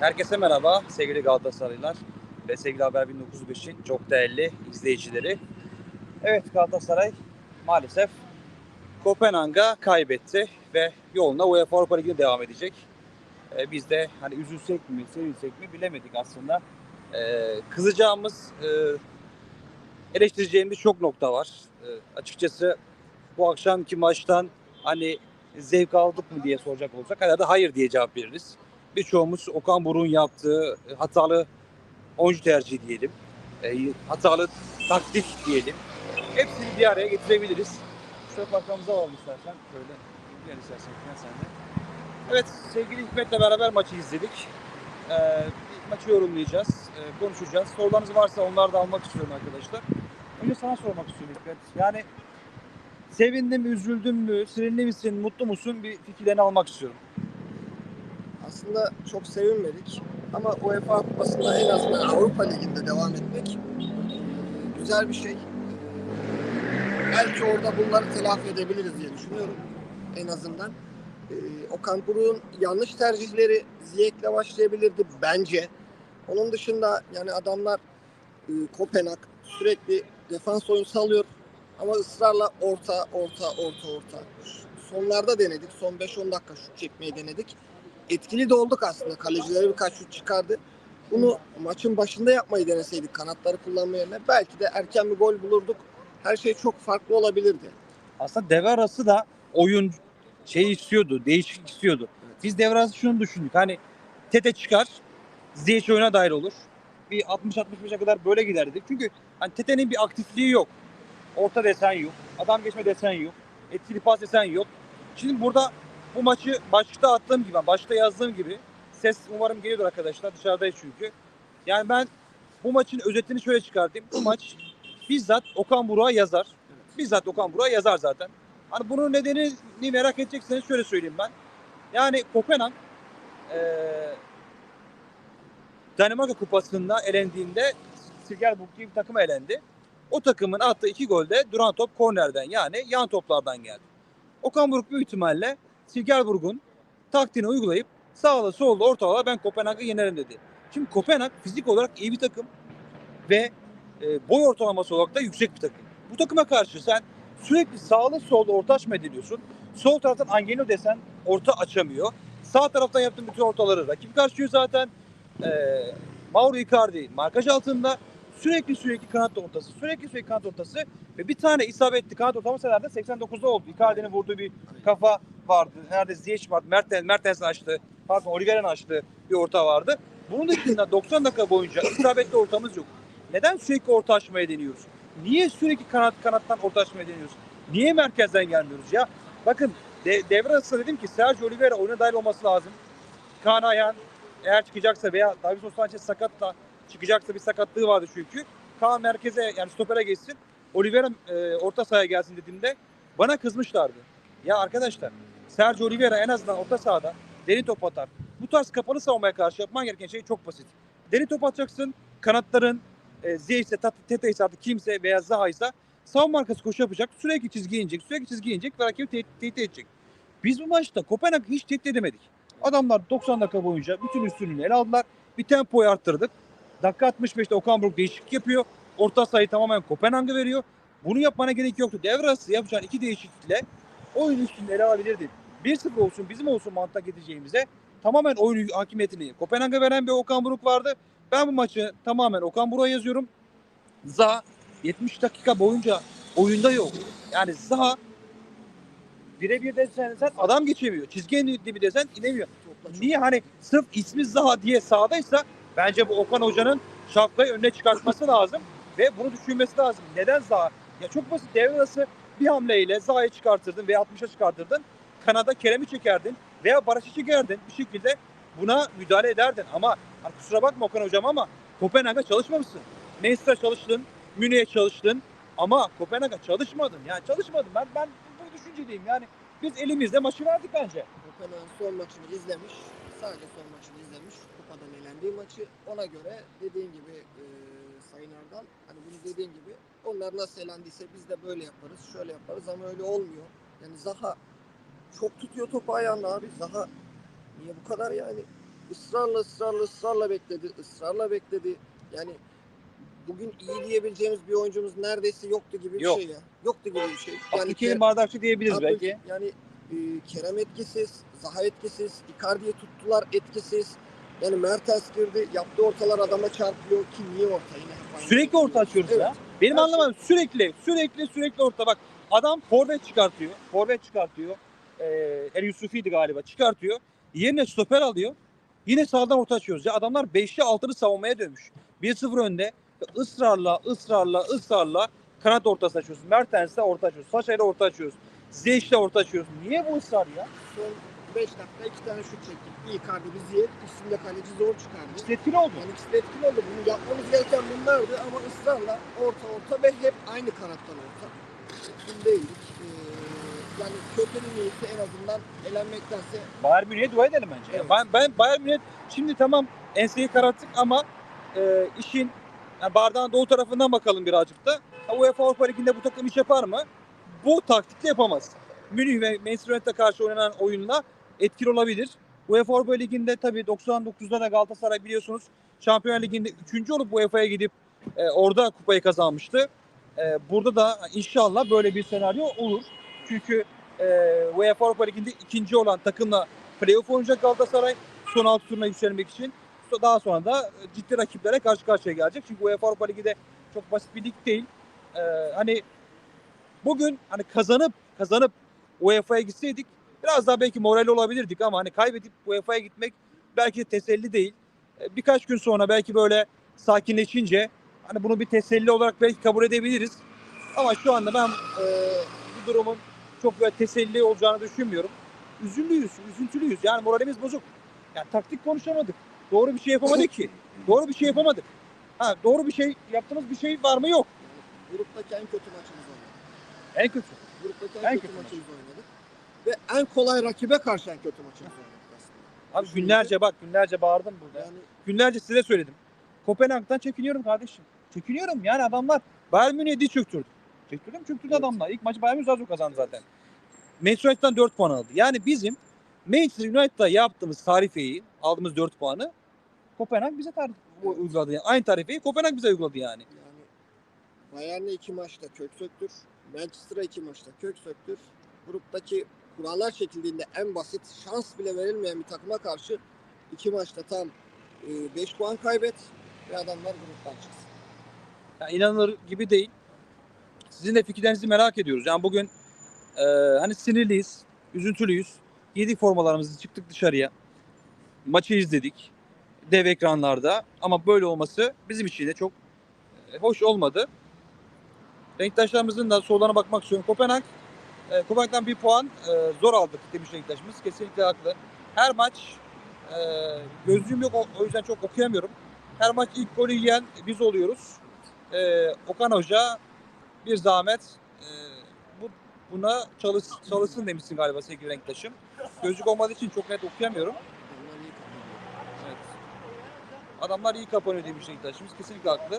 Herkese merhaba sevgili Galatasaraylılar ve sevgili Haber 1905'in çok değerli izleyicileri. Evet Galatasaray maalesef Kopenhag'a kaybetti ve yoluna UEFA Avrupa Ligi'ne devam edecek. Ee, biz de hani üzülsek mi, sevinsek mi bilemedik aslında. Ee, kızacağımız, e, eleştireceğimiz çok nokta var. Ee, açıkçası bu akşamki maçtan hani zevk aldık mı diye soracak olsak herhalde hayır diye cevap veririz. Birçoğumuz Okan Buruk'un yaptığı e, hatalı oyuncu tercihi diyelim. E, hatalı taktik diyelim. Hepsini bir araya getirebiliriz. Şöyle arkamıza alalım istersen. Şöyle gel istersen sen de. Evet sevgili Hikmet'le beraber maçı izledik. E, bir maçı yorumlayacağız, e, konuşacağız. Sorularınız varsa onları da almak istiyorum arkadaşlar. Önce sana sormak istiyorum Hikmet. Yani sevindin mi, üzüldün mü, sinirli misin, mutlu musun? Bir fikirlerini almak istiyorum. Aslında çok sevinmedik ama UEFA Kupası'nda en azından Avrupa Ligi'nde devam etmek güzel bir şey. Belki orada bunları telafi edebiliriz diye düşünüyorum en azından. Ee, Okan Buruk'un yanlış tercihleri Ziyek'le başlayabilirdi bence. Onun dışında yani adamlar e, Kopenhag sürekli defans oyunu salıyor ama ısrarla orta orta orta orta. Sonlarda denedik. Son 5-10 dakika şut çekmeyi denedik etkili de olduk aslında. Kalecileri birkaç şut çıkardı. Bunu maçın başında yapmayı deneseydik kanatları kullanma yerine belki de erken bir gol bulurduk. Her şey çok farklı olabilirdi. aslında devre arası da oyun şey istiyordu, değişiklik istiyordu. Biz devre arası şunu düşündük. Hani Tete çıkar, Ziyech oyuna dair olur. Bir 60-65'e kadar böyle giderdik. Çünkü hani Tete'nin bir aktifliği yok. Orta desen yok. Adam geçme desen yok. Etkili pas desen yok. Şimdi burada bu maçı başta attığım gibi, başta yazdığım gibi ses umarım geliyordur arkadaşlar. Dışarıdayız çünkü. Yani ben bu maçın özetini şöyle çıkartayım. Bu maç bizzat Okan Buruk'a yazar. Bizzat Okan Buruk'a yazar zaten. Hani bunun nedenini merak edecekseniz şöyle söyleyeyim ben. Yani Kopenhag eee Danimarka Kupası'nda elendiğinde Silkeborg gibi bir takıma elendi. O takımın attığı iki golde duran top kornerden yani yan toplardan geldi. Okan Buruk büyük ihtimalle Silkeborg'un taktiğini uygulayıp sağla solda ortalara ben Kopenhag'ı yenerim dedi. Şimdi Kopenhag fizik olarak iyi bir takım ve e, boy ortalaması olarak da yüksek bir takım. Bu takıma karşı sen sürekli sağlı solda orta açma ediliyorsun. Sol taraftan Angelo desen orta açamıyor. Sağ taraftan yaptığın bütün ortaları rakip karşılıyor zaten. E, Mauro Icardi markaj altında sürekli sürekli kanat ortası, sürekli sürekli kanat ortası ve bir tane isabetli kanat ortalaması herhalde 89'da oldu. Icardi'nin vurduğu bir kafa vardı. Nerede Ziyech vardı. Mertens, Mertens'in açtı. Pardon Oliver'in açtığı bir orta vardı. Bunun dışında 90 dakika boyunca isabetli ortamız yok. Neden sürekli orta açmaya deniyoruz? Niye sürekli kanat kanattan orta açmaya deniyoruz? Niye merkezden gelmiyoruz ya? Bakın de, devre arasında dedim ki Sergio Oliveira oyuna dahil olması lazım. Kaan Ayhan eğer çıkacaksa veya Davinson Sanchez sakatla çıkacaksa bir sakatlığı vardı çünkü. Kaan merkeze yani stopere geçsin. Oliveira e, orta sahaya gelsin dediğimde bana kızmışlardı. Ya arkadaşlar Sergio Oliveira en azından orta sahada derin top atar. Bu tarz kapalı savunmaya karşı yapman gereken şey çok basit. Derin top atacaksın. Kanatların e, Ziyech'se, Tete ise artık kimse veya Zaha ise savunma arkası koşu yapacak. Sürekli çizgiye inecek. Sürekli çizgiye inecek ve rakibi tehdit, tehdit edecek. Biz bu maçta Kopenhag'ı hiç tehdit edemedik. Adamlar 90 dakika boyunca bütün üstünlüğünü ele aldılar. Bir tempoyu arttırdık. Dakika 65'te Okan Buruk değişiklik yapıyor. Orta sayı tamamen Kopenhag'a veriyor. Bunu yapmana gerek yoktu. Devre arası yapacağın iki değişiklikle oyun üstünlüğünü ele alabilirdin. 1-0 olsun bizim olsun mantık edeceğimize tamamen oyun hakimiyetini Kopenhag'a veren bir Okan Buruk vardı. Ben bu maçı tamamen Okan Buruk'a yazıyorum. Zaha 70 dakika boyunca oyunda yok. Yani Zaha birebir desen sen adam geçemiyor. Çizgiye dibi desen inemiyor. Niye hani sırf ismi Zaha diye sahadaysa bence bu Okan Hoca'nın şapkayı önüne çıkartması lazım ve bunu düşünmesi lazım. Neden Zaha? Ya çok basit devre arası bir hamleyle Zaha'yı çıkartırdın veya 60'a çıkartırdın. Kanada Kerem'i çekerdin veya Barış'ı çekerdin. Bir şekilde buna müdahale ederdin. Ama hani kusura bakma Okan Hocam ama Kopenhag'a çalışmamışsın. Manchester'a çalıştın, Münih'e çalıştın ama Kopenhag'a çalışmadın. Yani çalışmadın. Ben ben bu düşünceliyim. Yani biz elimizde maçı verdik bence. Kopenhag'ın son maçını izlemiş. Sadece son maçını izlemiş. Kupadan elendiği maçı. Ona göre dediğin gibi e, Sayın Erdal hani bunu dediğin gibi onlar nasıl elendiyse biz de böyle yaparız. Şöyle yaparız ama öyle olmuyor. Yani Zaha çok tutuyor topu ayağında abi. Zaha niye bu kadar yani ısrarla ısrarla ısrarla bekledi. ısrarla bekledi. Yani bugün iyi diyebileceğimiz bir oyuncumuz neredeyse yoktu gibi bir Yok. şey ya. Yoktu gibi bir şey. Abdülkerim Ke- Bardakçı diyebiliriz Abdül- belki. Yani e, Kerem etkisiz, Zaha etkisiz, Icardi'yi tuttular etkisiz. Yani Mertens girdi, yaptığı ortalar adama çarpıyor ki niye orta yine Sürekli şey. orta açıyoruz Evet. ya. Benim Her anlamadım sürekli sürekli sürekli orta bak. Adam forvet çıkartıyor. Forvet çıkartıyor. Ee, El Yusufi'ydi galiba. Çıkartıyor. Yerine stoper alıyor. Yine sağdan orta açıyoruz. Ya adamlar 5'li 6'lı savunmaya dönmüş. 1-0 önde. Israrla, ısrarla, ısrarla kanat ortası açıyoruz. Mertens'le orta açıyoruz. Saşa'yla orta açıyoruz. Ziyech'le orta açıyoruz. Niye bu ısrar ya? Son 5 dakika iki tane şut çektik. Bir Icardi, bir Ziyech. İkisini de kaleci zor çıkardı. İşte etkili oldu. Yani ikisi etkili oldu. Bunu yapmamız gereken bunlardı ama ısrarla orta orta ve hep aynı kanattan orta. Değildik. Ee, yani kötünün iyisi en azından elenmektense Bayern Münih'e dua edelim bence. Evet. Ben, ben Bayern Münih şimdi tamam enseyi kararttık ama e, işin yani bardağın doğu tarafından bakalım birazcık da. Ha, UEFA Avrupa Ligi'nde bu takım iş yapar mı? Bu taktikle yapamaz. Münih ve Manchester United'a karşı oynanan oyunla etkili olabilir. UEFA Avrupa Ligi'nde tabii 99'da da Galatasaray biliyorsunuz Şampiyonlar Ligi'nde 3. olup UEFA'ya gidip e, orada kupayı kazanmıştı. E, burada da inşallah böyle bir senaryo olur. Çünkü e, UEFA Avrupa Ligi'nde ikinci olan takımla playoff oynayacak Galatasaray son altı turuna yükselmek için. Daha sonra da e, ciddi rakiplere karşı karşıya gelecek. Çünkü UEFA Avrupa Ligi de çok basit bir lig değil. E, hani bugün hani kazanıp kazanıp UEFA'ya gitseydik biraz daha belki morali olabilirdik ama hani kaybedip UEFA'ya gitmek belki de teselli değil. E, birkaç gün sonra belki böyle sakinleşince hani bunu bir teselli olarak belki kabul edebiliriz. Ama şu anda ben e, bu durumun çok böyle teselli olacağını düşünmüyorum. Üzünlüyüz, üzüntülüyüz. Yani moralimiz bozuk. Yani taktik konuşamadık. Doğru bir şey yapamadık ki. Doğru bir şey yapamadık. Ha, doğru bir şey yaptığımız bir şey var mı? Yok. gruptaki en kötü maçımızı oynadık. En kötü. Gruptaki en, En kötü, kötü maçımızı oynadık. Ve en kolay rakibe karşı en kötü oynadık aslında. Abi Düşününce- günlerce bak günlerce bağırdım burada. Yani Günlerce size söyledim. Kopenhag'dan çekiniyorum kardeşim. Çekiniyorum yani adamlar Bayern Münih'e diz çöktürdü. Çöktürdüm çöktürdü Evet. adamlar. İlk maçı Bayern Münih Salzburg kazandı zaten. Manchester United'dan 4 puan aldı. Yani bizim Manchester United'da yaptığımız tarifeyi, aldığımız 4 puanı Kopenhag bize tar- Evet. uyguladı. Yani. Aynı tarifeyi Kopenhag bize uyguladı yani. Yani Bayern'le iki maçta kök söktür. Manchester'a iki maçta kök söktür. Gruptaki kurallar çekildiğinde en basit şans bile verilmeyen bir takıma karşı iki maçta tam 5 puan kaybet ve adamlar gruptan çıksın. Yani inanılır gibi değil. Sizin de fikirlerinizi merak ediyoruz. Yani bugün e, hani sinirliyiz, üzüntülüyüz. Yedik formalarımızı çıktık dışarıya. Maçı izledik. Dev ekranlarda. Ama böyle olması bizim için de çok e, hoş olmadı. Renktaşlarımızın da sorularına bakmak istiyorum. Kopenhag, e, Kopenhag'dan bir puan e, zor aldık demiş renktaşımız. Kesinlikle haklı. Her maç e, gözlüğüm yok o, yüzden çok okuyamıyorum. Her maç ilk golü yiyen biz oluyoruz. E, Okan Hoca bir zahmet e, bu buna çalış, çalışsın demişsin galiba sevgili renktaşım. Gözlük olmadığı için çok net okuyamıyorum. Evet. Adamlar iyi kapanıyor demiş renktaşımız. Kesinlikle haklı.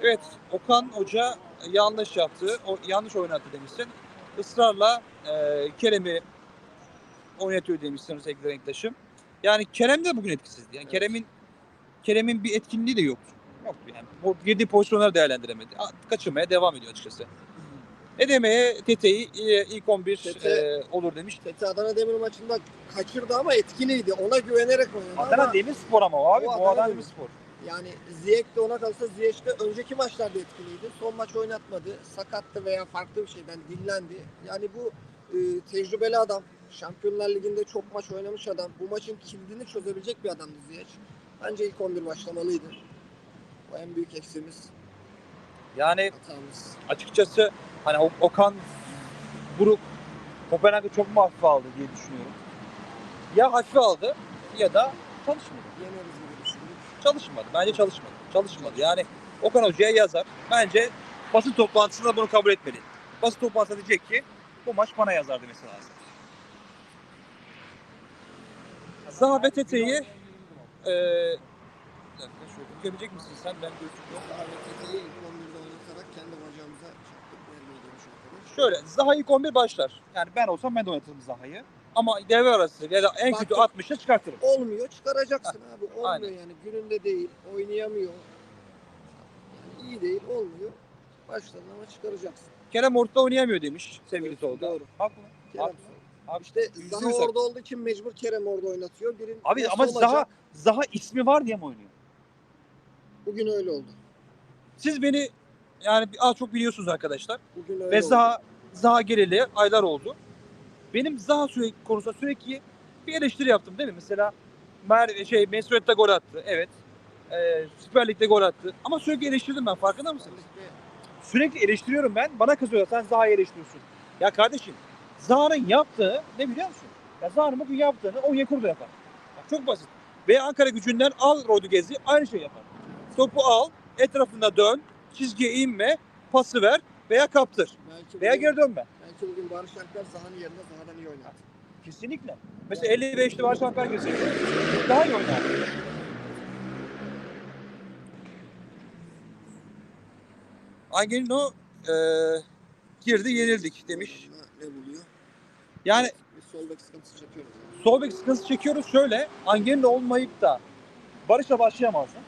Evet Okan Hoca yanlış yaptı. O, yanlış oynattı demişsin. Israrla e, Kerem'i oynatıyor demişsin sevgili renktaşım. Yani Kerem de bugün etkisizdi. Yani Evet. Kerem'in Kerem'in bir etkinliği de yoktu. Yoktu yani. O girdiği pozisyonları değerlendiremedi. Kaçırmaya devam ediyor açıkçası. Ne demeye Tete'yi e, ilk 11 Tete- e, olur demiş. Fethi Adana Demir maçında kaçırdı ama etkiliydi. Ona güvenerek oynadı Adana ama Demirspor ama abi. O Bu Adana Adana Demir. Yani Ziyech de ona kalsa Ziyech de önceki maçlarda etkiliydi. Son maç oynatmadı. Sakattı veya farklı bir şeyden dinlendi. Yani bu e, tecrübeli adam. Şampiyonlar Ligi'nde çok maç oynamış adam. Bu maçın kilidini çözebilecek bir adamdı Ziyech. Bence ilk 11 başlamalıydı. Bu en büyük eksimiz, Yani hatamız. açıkçası hani Okan Buruk Kopenhag'ı çok mu hafife aldı diye düşünüyorum. Ya hafife aldı ya da çalışmadı. Yeneriz gibi. Çalışmadı. Bence çalışmadı. Çalışmadı. Yani Okan Hoca'ya yazar. Bence basın toplantısında bunu kabul etmeli. Basın toplantısında diyecek ki bu maç bana yazar demesi lazım. Zaha ve Tete'yi eee bir dakika şöyle okuyabilecek misin sen? Ben gözüküyor. Daha VTT'yi ilk 11'de oynatarak kendi bacağımıza çaktık. Şöyle Zaha ilk 11 başlar. Yani ben olsam ben de oynatırım Zaha'yı. Ama devre arası ya da en Bak- kötü 60'a çıkartırım. Olmuyor çıkaracaksın abi. Olmuyor Aynen. yani. Gününde değil. Oynayamıyor. Yani iyi değil. Olmuyor. Başladın ama çıkaracaksın. Kerem ortada oynayamıyor demiş sevgili Evet, Tolga. doğru. Haklı. Kerem. Haklı. Abi İşte yüzde Zaha haklı. orada olduğu için mecbur Kerem orada oynatıyor. Birin Abi ama olacak. Zaha, Zaha ismi var diye mi oynuyor? Bugün öyle oldu. Siz beni yani az çok biliyorsunuz arkadaşlar. Bugün öyle Ve oldu. Zaha, Zaha geleli aylar oldu. Benim Zaha sürekli konusunda sürekli bir eleştiri yaptım değil mi? Mesela Mer şey Mesut'ta gol attı. Evet. Ee, Süper Lig'de gol attı. Ama sürekli eleştirdim ben farkında mısınız? Sürekli eleştiriyorum ben. Bana kızıyorlar sen Zaha'yı eleştiriyorsun. Ya kardeşim Zaha'nın yaptığı ne biliyor musun? Ya Zaha'nın bugün yaptığını Onyekuru da yapar. Bak, çok basit. Ve Ankara gücünden al Rodriguez'i aynı şey yapar. Topu al, etrafında dön, çizgiye inme, pası ver veya kaptır. Belki Veya geri dönme. Belki bugün Barış Alper Zaha'nın yerine Zaha'dan iyi oynadı. Kesinlikle. Mesela 55'te Barış Alper girseydi daha iyi oynar. Angelino e, girdi yenildik demiş. Ne buluyor? Yani sol bek sıkıntısı çekiyoruz. yani. sol bek sıkıntısı çekiyoruz şöyle. Angelino olmayıp da Barış'la başlayamazdı.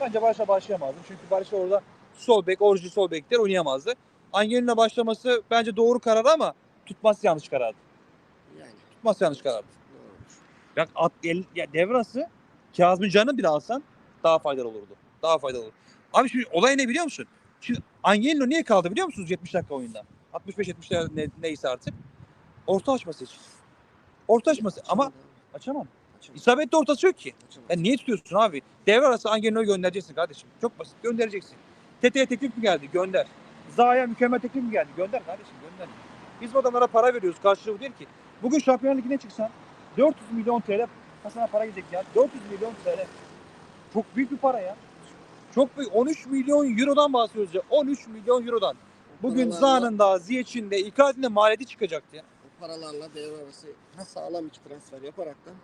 Bence Barış'la başlayamazdı. Çünkü Barış orada sol bek, orijinal sol bekler oynayamazdı. Angelino başlaması bence doğru karar ama tutması yanlış karardı. Yani Tutması yanlış karardı. doğrudur. Bak at, el, ya devrası Kazımcan'ı bile alsan daha faydalı olurdu. Daha faydalı olur. Abi şimdi olay ne biliyor musun? Şimdi Angelino niye kaldı biliyor musunuz 70 dakika oyunda? 65-70 dakika ne, neyse artık. Orta açması için. Orta açması ama açamam. açamadı, İsabetli ortası yok ki. açamadı. Ya niye tutuyorsun abi? Devre arası Angelino'yu göndereceksin kardeşim. Çok basit. Göndereceksin. Tete'ye teklif mi geldi? Gönder. Zaha'ya mükemmel teklif mi geldi? Gönder kardeşim gönder. Biz bu adamlara para veriyoruz. Karşılığı bu değil ki. Bugün Şampiyonlar Ligi'ne çıksan 400 milyon TL sana para gidecek ya. 400 milyon TL. Çok büyük bir para ya. Çok büyük. 13 milyon Euro'dan bahsediyoruz ya. 13 milyon Euro'dan. Bugün paralarla- Zaha'nın da, Ziyech'in de, Icardi'nin de maliyeti çıkacaktı ya. O paralarla devre arası sağlam iki transfer yaparaktan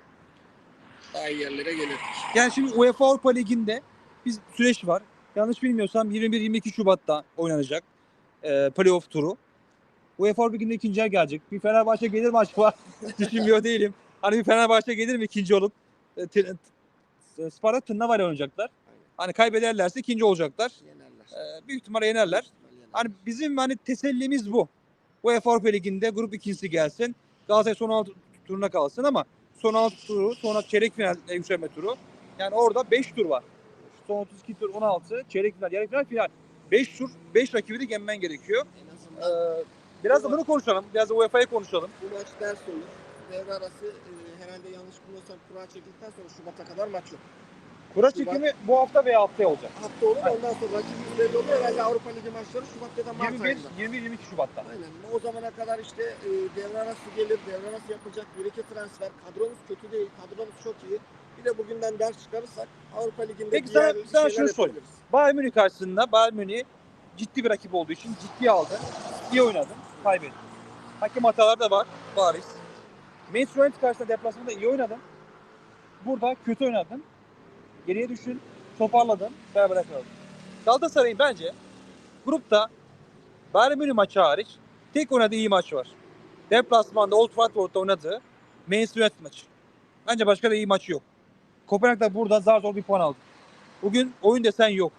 daha iyi yerlere gelirdik. Yani şimdi UEFA Avrupa Ligi'nde biz süreç var. Yanlış bilmiyorsam 21-22 Şubat'ta oynanacak e, playoff turu. UEFA Avrupa Ligi'nde ikinciye gelecek. Bir Fenerbahçe gelir mi acaba? Düşünmüyor değilim. Hani bir Fenerbahçe gelir mi ikinci olup e, tır- t- Sparta Tırnava ile oynayacaklar. Hani kaybederlerse ikinci olacaklar. Yenerler. E, büyük ihtimalle yenerler. Yenerler. Hani bizim hani tesellimiz bu. UEFA Avrupa Ligi'nde grup ikincisi gelsin. Galatasaray son 16 turuna kalsın ama son 16 turu, sonra çeyrek final e, yükselme turu. Yani orada 5 tur var. Son 32 tur 16, çeyrek final, yarı final, final. 5 tur, 5 rakibi de yenmen gerekiyor. en azından Ee, biraz da bunu konuşalım. Biraz da UEFA'yı konuşalım. bu maç ders olur. Devre arası e, herhalde yanlış bilmiyorsam kura çekildikten sonra Şubat'a kadar maç yok. Kura Şubat- çekimi bu hafta veya haftaya olacak. Hafta olur ondan sonra rakibimiz belli olur. Herhalde Avrupa Ligi maçları Şubat ya da Mart 21, ayında. 21 22 Şubat'ta. Aynen. O zamana kadar işte e, devre arası gelir, devre arası yapılacak bir iki transfer. Kadromuz kötü değil, kadromuz çok iyi. Bir de bugünden ders çıkarırsak Avrupa Ligi'nde Peki sana- sana şunu sorayım. Bayern Münih karşısında Bayern Münih ciddi bir rakip olduğu için ciddiye aldı. İyi oynadı. Kaybetti. Hakem hataları da var. Bariz. Manchester United karşısında deplasmanda iyi oynadın. Burada kötü oynadın. Geriye düşün. Toparladın. Beraber kaldın. Galatasaray'ın bence grupta Bayern Münih maçı hariç tek oynadığı iyi maç var. Deplasmanda Old Trafford'da oynadığı Manchester United maçı. Bence başka da iyi maçı yok. Kopenhag'da burada zar zor bir puan aldı. Bugün oyun desen yok.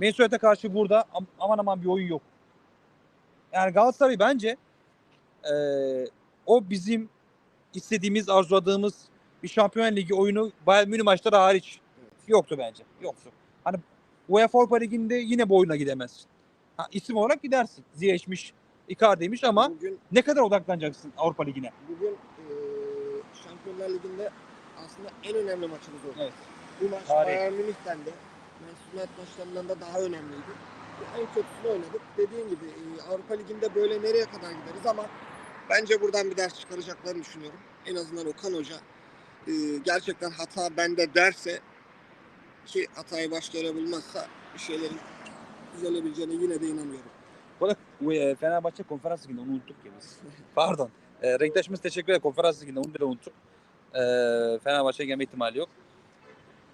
Manchester karşı burada am- aman aman bir oyun yok. Yani Galatasaray bence eee, o bizim istediğimiz, arzuladığımız bir Şampiyonlar Ligi oyunu Bayern Münih maçları hariç yoktu bence. Yoktu. Hani UEFA Avrupa Ligi'nde yine bu oyuna gidemezsin. Ha, isim olarak gidersin. Ziyech'miş, Icardi'ymiş ama Bugün ne kadar odaklanacaksın Avrupa Ligi'ne? bugün e, Şampiyonlar Ligi'nde aslında en önemli maçımız o. Evet. Bu maç Tarih. Bayern Münih'ten de United maçlarından da daha önemliydi. En kötüsünü oynadık. Dediğim gibi e, Avrupa Ligi'nde böyle nereye kadar gideriz ama bence buradan bir ders çıkaracaklarını düşünüyorum. En azından Okan Hoca e, gerçekten hata bende derse ki hatayı başka yere bulmazsa bir şeylerin düzelebileceğine yine de inanıyorum. Bu arada e, Fenerbahçe konferans liginde onu unuttuk ya biz. Pardon. E, renktaşımız teşekkür ederim. Konferans liginde onu bile unuttuk. E, Fenerbahçe'ye gelme ihtimali yok.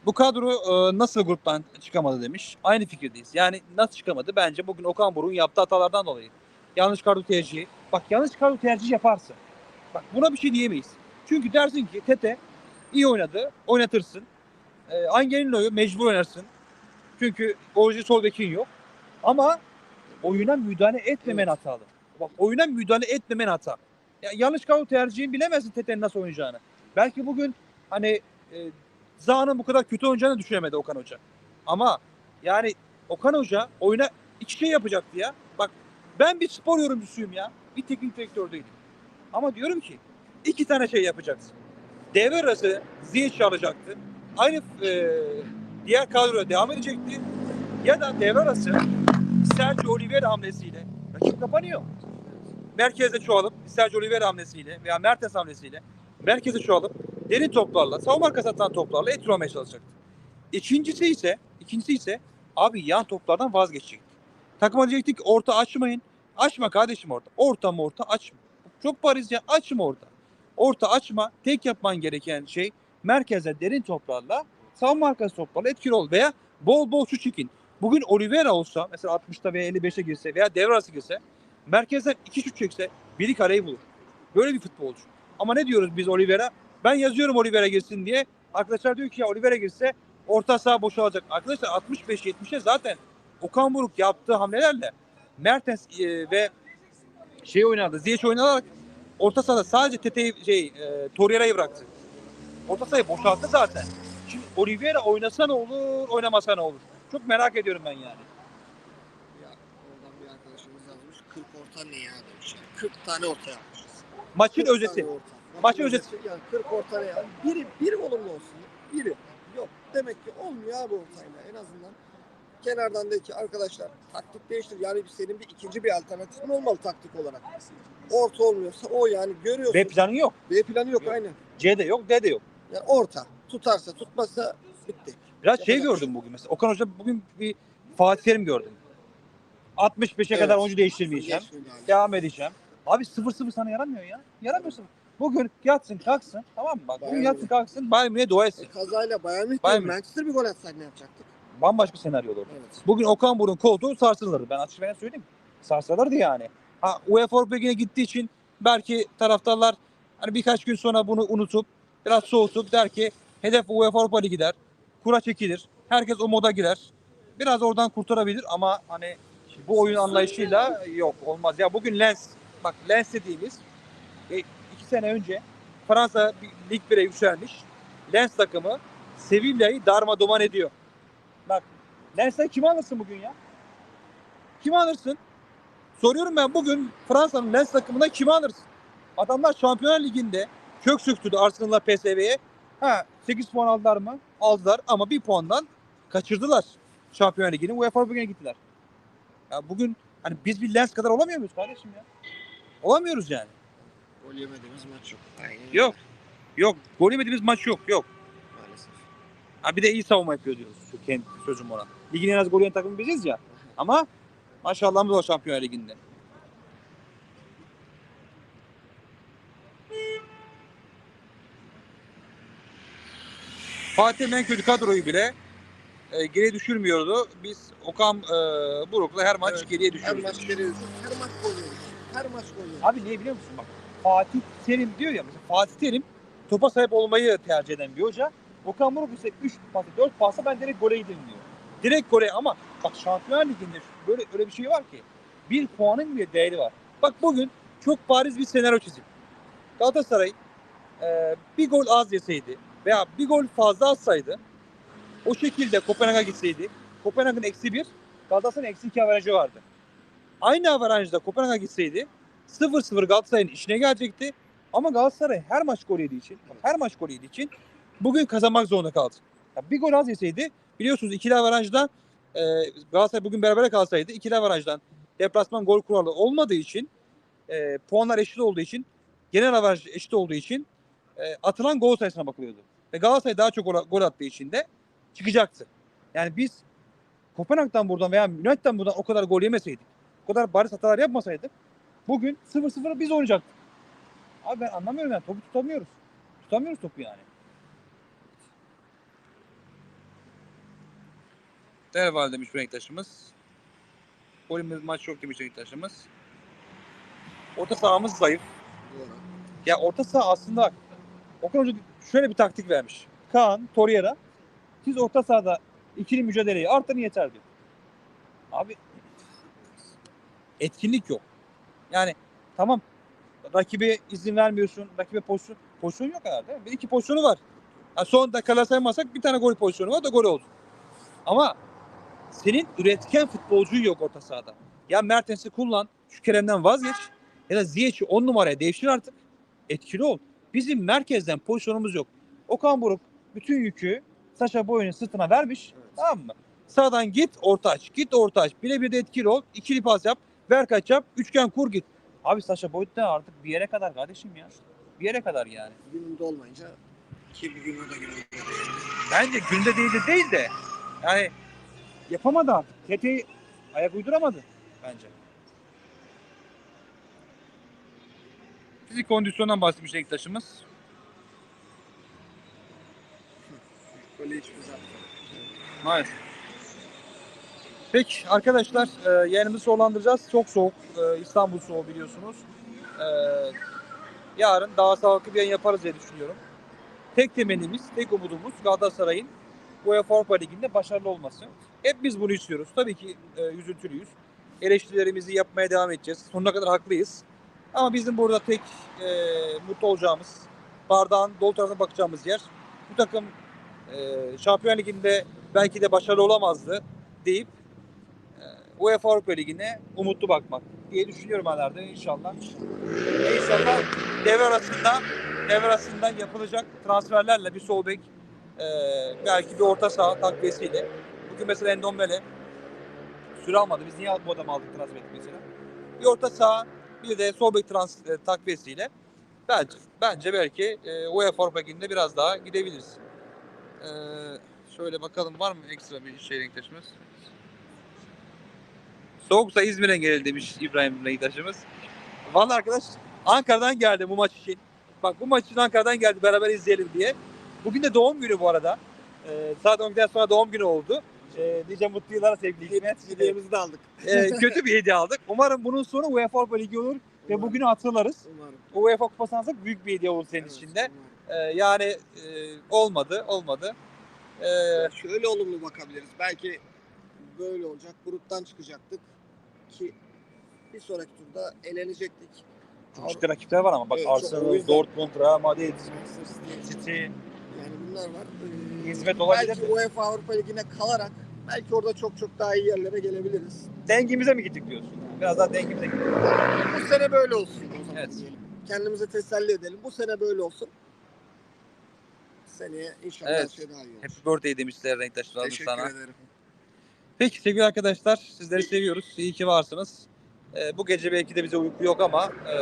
Bu kadro e, nasıl gruptan çıkamadı demiş. Aynı fikirdeyiz. Yani nasıl çıkamadı? Bence bugün Okan Buruk'un yaptığı hatalardan dolayı. Yanlış kadro tercihi. Bak yanlış kadro tercihi yaparsın. Bak buna bir şey diyemeyiz. Çünkü dersin ki Tete iyi oynadı, oynatırsın. E, Angelino'yu mecbur oynarsın. Çünkü orijinal sol bekin yok. Ama oyuna müdahale etmemen hatalı. Bak oyuna müdahale etmemen hata. Ya, yanlış kadro tercihini bilemezsin Tete'nin nasıl oynayacağını. Belki bugün hani e, Zaha'nın bu kadar kötü oynayacağını düşünemedi Okan Hoca. Ama yani Okan Hoca oyuna iki şey yapacaktı ya. Bak ben bir spor yorumcusuyum ya. Bir teknik direktör değilim. Ama diyorum ki iki tane şey yapacaksın. Devre arası Ziyech alacaktı. Aynı e, diğer kadroya devam edecekti. Ya da devre arası Sergio Oliveira hamlesiyle rakip kapanıyor. Merkezde çoğalıp Sergio Oliveira hamlesiyle veya Mertens hamlesiyle merkeze çoğalıp derin toplarla, savunma arkası atan toplarla etkili olmaya çalışacaktı. İkincisi ise, ikincisi ise abi yan toplardan vazgeçecekti. Takıma diyecektik orta açmayın. Açma kardeşim orta. Orta mı orta açma. Çok bariz ya açma orta. Orta açma. Tek yapman gereken şey merkeze derin toplarla savunma arkası toplarla etkili ol veya bol bol şu çekin. Bugün Oliveira olsa mesela 60'ta veya 55'e girse veya devre arası girse merkezden iki şut çekse biri kareyi bulur. Böyle bir futbolcu. Ama ne diyoruz biz Oliveira? Ben yazıyorum Oliveira girsin diye. Arkadaşlar diyor ki ya Oliveira girse orta saha boşalacak. Arkadaşlar 65-70'e zaten Okan Buruk yaptığı hamlelerle Mertens e, ve şey oynadı. Ziyech oynayarak orta sahada sadece Tete'yi şey e, Torreira'yı bıraktı. Orta sahayı boşalttı zaten. Şimdi Oliveira oynasa ne olur, oynamasa ne olur? Çok merak ediyorum ben yani. Ya oradan bir arkadaşımız yazmış 40 orta ne ya demiş. Yani 40 tane orta yapmışız. Maçın 40 özeti. Maçın özeti. Yani 40 orta ne ya? Biri, biri olumlu olsun. Biri. Yok. Demek ki olmuyor abi ortayla. En azından kenardan de ki arkadaşlar taktik değiştir. Yani senin bir ikinci bir alternatifin olmalı taktik olarak. Orta olmuyorsa o yani görüyorsun. B planı yok. B planı yok Yok. aynen. C'de yok, D'de yok. Yani orta. Tutarsa tutmazsa bitti. Biraz şey Yapacak gördüm bugün mesela. Okan Hoca bugün bir Fatih Terim gördüm. 65'e Evet. kadar oyuncu değiştirmeyeceğim. Devam edeceğim. Abi 0-0 sana yaramıyor ya. Yaramıyor sıfır. Bugün yatsın kalksın tamam mı? Bak bugün Bayern yatsın kalksın Bayern Münih'e dua etsin. E, kazayla Bayern Münih Bayern Münih. Manchester bir gol atsaydı ne yapacaktık? Bambaşka senaryo olurdu. Evet. Bugün Okan Buruk'un koltuğu sarsılırdı. Ben açık net söyleyeyim. Sarsılırdı yani. Ha, UEFA Avrupa Ligi'ne gittiği için belki taraftarlar hani birkaç gün sonra bunu unutup biraz soğutup der ki hedef UEFA Avrupa Ligi der. Kura çekilir. Herkes o moda girer. Biraz oradan kurtarabilir ama hani bu oyun anlayışıyla yok olmaz. Ya bugün Lens bak Lens dediğimiz e, iki sene önce Fransa bir- Lig 1'e yükselmiş. Lens takımı Sevilla'yı darmadağın ediyor. Bak Lens'ten kimi alırsın bugün ya? Kimi alırsın? Soruyorum ben bugün Fransa'nın Lens takımına kimi alırsın? Adamlar Şampiyonlar Ligi'nde kök söktürdü Arsenal'la PSV'ye. Ha 8 puan aldılar mı? Aldılar ama bir puandan kaçırdılar Şampiyonlar Ligi'ni. UEFA Ligi'ne gittiler. Ya bugün hani biz bir Lens kadar olamıyor muyuz kardeşim ya? Olamıyoruz yani. Gol yemediğimiz maç yok. Aynen. Yok. Yok. Gol yemediğimiz maç yok. Yok. Maalesef. Ha bir de iyi savunma yapıyor diyoruz. Şu kendi sözüm ona. Ligin en az gol yiyen takımı biziz ya. Ama maşallahımız var Şampiyonlar Ligi'nde. Fatih'in en kötü kadroyu bile e, geriye düşürmüyordu. Biz Okan e, Buruk'la her maç Evet. geriye geliyoruz. Her maç gol yiyoruz. Her maç yiyoruz. Abi niye biliyor musun bak Fatih Terim diyor ya mesela Fatih Terim topa sahip olmayı tercih eden bir hoca. Okan Buruk ise 3 pası 4 pası ben direkt gole giderim diyor. Direkt gole ama bak Şampiyonlar Ligi'nde böyle öyle bir şey var ki bir puanın bile değeri var. Bak bugün çok bariz bir senaryo çizim. Galatasaray e, bir gol az yeseydi veya bir gol fazla atsaydı o şekilde Kopenhag'a gitseydi Kopenhag'ın eksi bir Galatasaray'ın eksi iki averajı vardı. Aynı averajda Kopenhag'a gitseydi 0-0 Galatasaray'ın işine gelecekti. Ama Galatasaray her maç gol yediği için, her maç gol yediği için bugün kazanmak zorunda kaldı. Ya bir gol az yeseydi biliyorsunuz ikili averajda e, Galatasaray bugün berabere kalsaydı ikili averajdan deplasman gol kuralı olmadığı için e, puanlar eşit olduğu için genel averaj eşit olduğu için e, atılan gol sayısına bakılıyordu. Ve Galatasaray daha çok gol, gol attığı için de çıkacaktı. Yani biz Kopenhag'dan buradan veya United'den buradan o kadar gol yemeseydik, kadar bariz hatalar yapmasaydık Bugün 0-0 biz oynayacaktık. Abi ben anlamıyorum yani. Topu tutamıyoruz. Tutamıyoruz topu yani. Derval demiş renktaşımız. Golümüz maç yok demiş renktaşımız. Orta sahamız zayıf. Ya orta saha aslında Okan Hoca şöyle bir taktik vermiş. Kaan, Torreira siz orta sahada ikili mücadeleyi artırın yeter diyor. Abi etkinlik yok. Yani tamam rakibe izin vermiyorsun. Rakibe pozisyon, pozisyon yok herhalde. Bir iki pozisyonu var. Ha, son dakikalar saymazsak bir tane gol pozisyonu var da gol oldu. Ama senin üretken futbolcun yok orta sahada. Ya Mertens'i kullan, şu Kerem'den vazgeç. Ya da Ziyech'i 10 numaraya devşir artık. Etkili ol. Bizim merkezden pozisyonumuz yok. Okan Buruk bütün yükü Saşa Boy'un sırtına vermiş. Evet. Tamam mı? Sağdan git orta aç. Git orta aç. Birebir de etkili ol. İkili pas yap. Ver kaç yap. Üçgen kur git. Abi Saşa Boy da artık bir yere kadar kardeşim ya. Bir yere kadar yani. Gününde olmayınca ki bir gün o da değil. Bence günde değil de değil de yani yapamadı artık. Tete'yi ayak uyduramadı bence. Fizik kondisyondan bahsetmiş Beşiktaş'ımız. Böyle hiçbir zaman. Maalesef. Peki arkadaşlar e, yayınımızı sonlandıracağız. Çok soğuk. e, İstanbul soğuğu biliyorsunuz. E, yarın daha sağlıklı bir yayın yaparız diye düşünüyorum. Tek temennimiz, tek umudumuz Galatasaray'ın UEFA Avrupa Ligi'nde başarılı olması. Hep biz bunu istiyoruz. Tabii ki e, üzüntülüyüz. Eleştirilerimizi yapmaya devam edeceğiz. Sonuna kadar haklıyız. Ama bizim burada tek e, mutlu olacağımız, bardağın dolu tarafına bakacağımız yer bu takım e, Şampiyon Ligi'nde belki de başarılı olamazdı deyip UEFA Avrupa Ligi'ne umutlu bakmak diye düşünüyorum herhalde inşallah. İnşallah devre arasında devre arasında yapılacak transferlerle bir sol bek e, belki bir orta saha takviyesiyle bugün mesela Endombele süre almadı. Biz niye bu adamı aldık transfer ettik mesela? Bir orta saha bir de sol bek trans, e, takviyesiyle bence bence belki e, UEFA Avrupa Ligi'nde biraz daha gidebiliriz. Ee, şöyle bakalım var mı ekstra bir şey renktaşımız? Soğuksa İzmir'e gelelim demiş İbrahim renktaşımız. Vallahi arkadaş Ankara'dan geldi bu maç için. Bak bu maç için Ankara'dan geldi beraber izleyelim diye. Bugün de doğum günü bu arada. Ee, saat 12'den sonra doğum günü oldu. Ee, nice mutlu yıllar sevgili İsmet. Hediyemizi de aldık. Ee, kötü bir hediye aldık. Umarım bunun sonu UEFA Avrupa Ligi olur ve Umarım. bugünü hatırlarız. Umarım. O UEFA kupası alsak büyük bir hediye olur senin Evet, için de. Ee, yani e, olmadı, olmadı. Ee, Şöyle olumlu bakabiliriz. Belki böyle olacak. Gruptan çıkacaktık ki bir sonraki turda elenecektik. Çok ciddi rakipler var ama bak Evet, Arsenal, Dortmund, Real Madrid, City, Yani bunlar var. Ee, hizmet olabilir belki? UEFA Avrupa Ligi'ne kalarak belki orada çok çok daha iyi yerlere gelebiliriz. Dengimize mi gittik diyorsun? Biraz daha dengimize gittik. Bu sene böyle olsun o zaman Evet. diyelim. Kendimize teselli edelim. Bu sene böyle olsun. Seneye inşallah Evet. şey daha iyi olur. Happy birthday demişler renktaşlarımız Teşekkür sana. ederim. Peki sevgili arkadaşlar sizleri seviyoruz. İyi ki varsınız. Ee, bu gece belki de bize uyku yok ama e,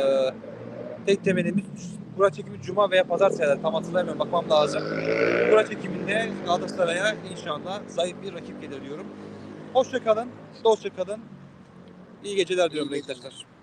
tek temennimiz Kura çekimi Cuma veya Pazartesi herhalde tam hatırlamıyorum bakmam lazım. Kura çekiminde Galatasaray'a inşallah zayıf bir rakip gelir diyorum. Hoşça kalın, dostça kalın. İyi geceler diyorum renktaşlar.